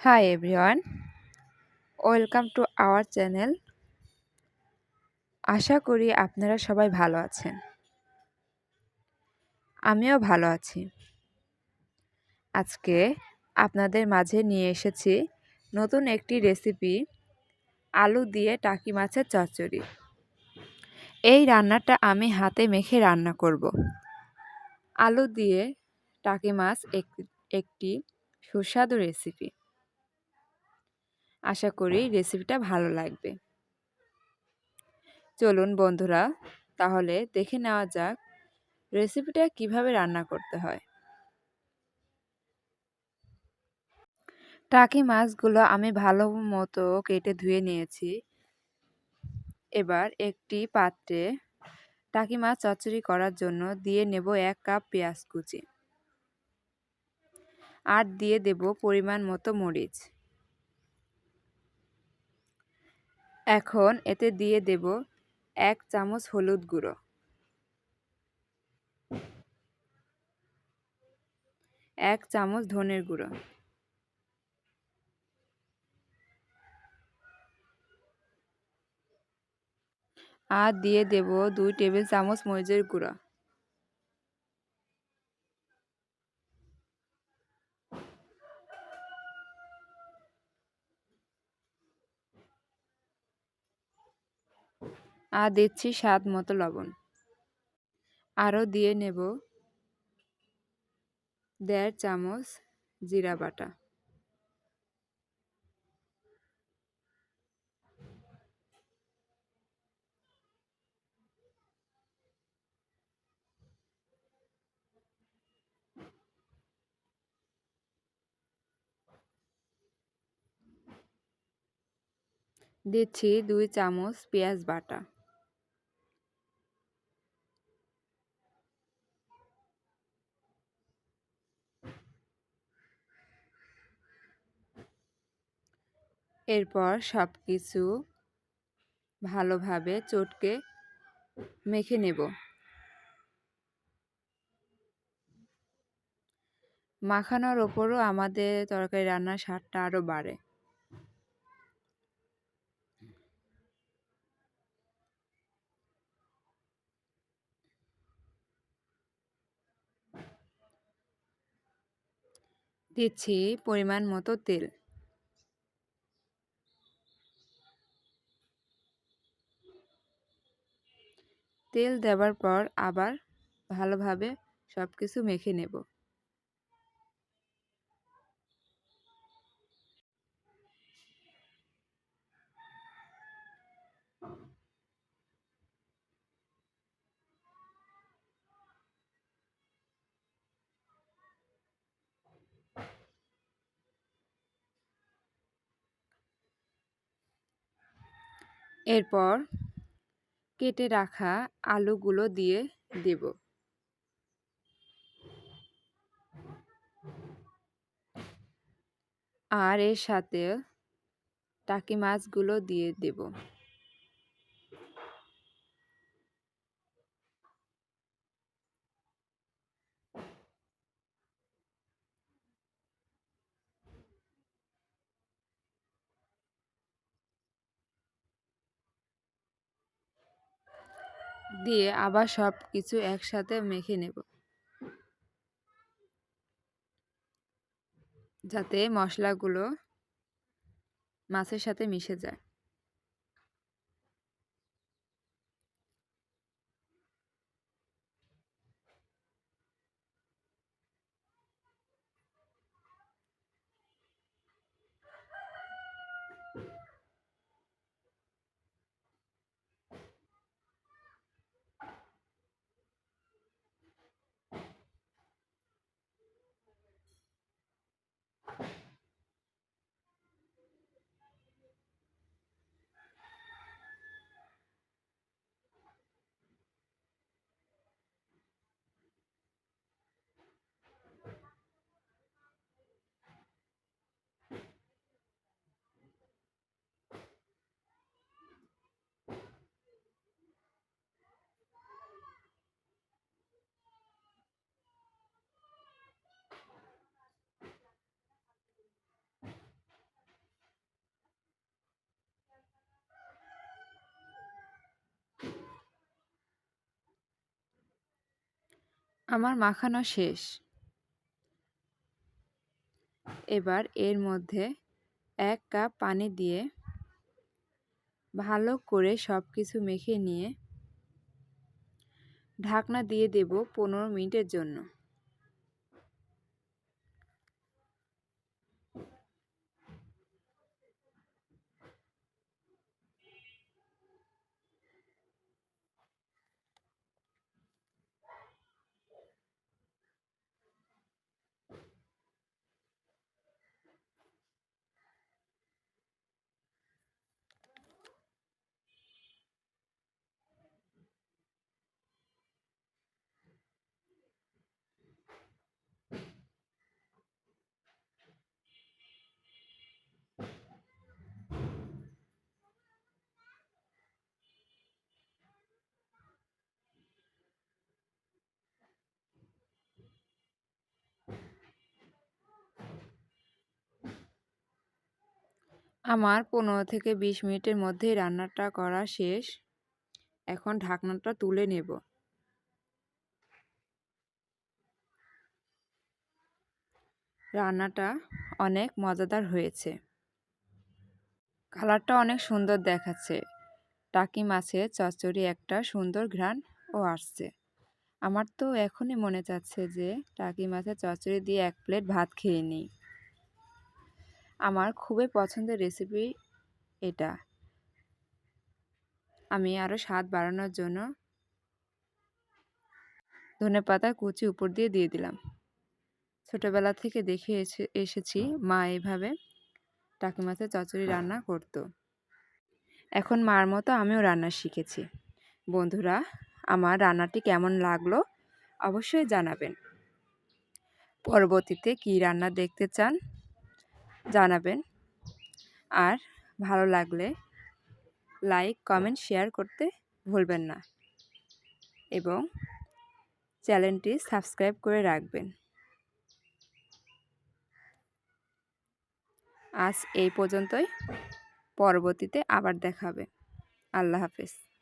Hi everyone, welcome to our channel আশা করি আপনারা সবাই ভালো আছেন। আমিও ভালো আছি। আজকে আপনাদের মাঝে নিয়ে এসেছি নতুন একটি রেসিপি আলু দিয়ে টাকি মাছের চচ্চড়ি। এই রান্নাটা আমি হাতে মেখে রান্না করব। আলু দিয়ে টাকি মাছ একটি সুস্বাদু রেসিপি আশা করি রেসিপিটা ভালো লাগবে। চলুন বন্ধুরা তাহলে দেখে নেওয়া যাক রেসিপিটা কীভাবে রান্না করতে হয়। টাকি মাছগুলো আমি ভালো মতো কেটে ধুয়ে নিয়েছি। এবার একটি পাত্রে টাকি মাছ চচ্চড়ি করার জন্য দিয়ে নেব এক কাপ পেঁয়াজ কুচি। আর দিয়ে দেব পরিমাণ মতো মরিচ। এখন এতে দিয়ে দেব এক চামচ হলুদ গুঁড়ো। এক চামচ ধনের গুঁড়ো। আর দিয়ে দেব দুই টেবিল চামচ মরিচের গুঁড়ো। আর দিচ্ছি স্বাদ মতো লবণ। আরও দিয়ে নেব দেড় চামচ জিরা বাটা। দিচ্ছি দুই চামচ পেঁয়াজ বাটা। এরপর সব কিছু ভালোভাবে চটকে মেখে নেব। মাখানোর ওপরও আমাদের তরকারি রান্নার স্বাদটা আরও বাড়ে। দিচ্ছি পরিমাণ মতো তেল। তেল দেওয়ার পর আবার ভালোভাবে সব কিছু মেখে নেব। এরপর কেটে রাখা আলুগুলো দিয়ে দেব। আর এর সাথে টাকি মাছগুলো দিয়ে দেব। দিয়ে আবার সব কিছু একসাথে মেখে নেব যাতে মশলাগুলো মাছের সাথে মিশে যায় আমার মাখানো শেষ। এবার এর মধ্যে এক কাপ পানি দিয়ে ভালো করে সব কিছু মেখে নিয়ে ঢাকনা দিয়ে দেব পনেরো মিনিটের জন্য। আমার পনেরো থেকে বিশ মিনিটের মধ্যেই রান্নাটা করা শেষ। এখন ঢাকনাটা তুলে নেব। রান্নাটা অনেক মজাদার হয়েছে। কালারটা অনেক সুন্দর দেখাচ্ছে। টাকি মাছের চচ্চড়ি একটা সুন্দর ঘ্রাণ ও আসছে। আমার তো এখনই মনে চাচ্ছে যে টাকি মাছের চচ্চড়ি দিয়ে এক প্লেট ভাত খেয়ে নিই। আমার খুবই পছন্দের রেসিপি এটা। আমি আরও স্বাদ বাড়ানোর জন্য ধনে পাতা কুচি উপর দিয়ে দিয়ে দিলাম। ছোটোবেলা থেকে দেখে এসে, এসেছি মা এইভাবে টাকি মাছের চচ্চড়ি রান্না করতো। এখন মার মতো আমিও রান্না শিখেছি। বন্ধুরা, আমার রান্নাটি কেমন লাগল অবশ্যই জানাবেন। পরবর্তীতে কী রান্না দেখতে চান জানাবেন। আর ভালো লাগলে লাইক, কমেন্ট, শেয়ার করতে ভুলবেন না। এবং চ্যানেলটি সাবস্ক্রাইব করে রাখবেন। আজ এই পর্যন্তই। পরবর্তীতে আবার দেখাবে। আল্লাহ হাফেজ।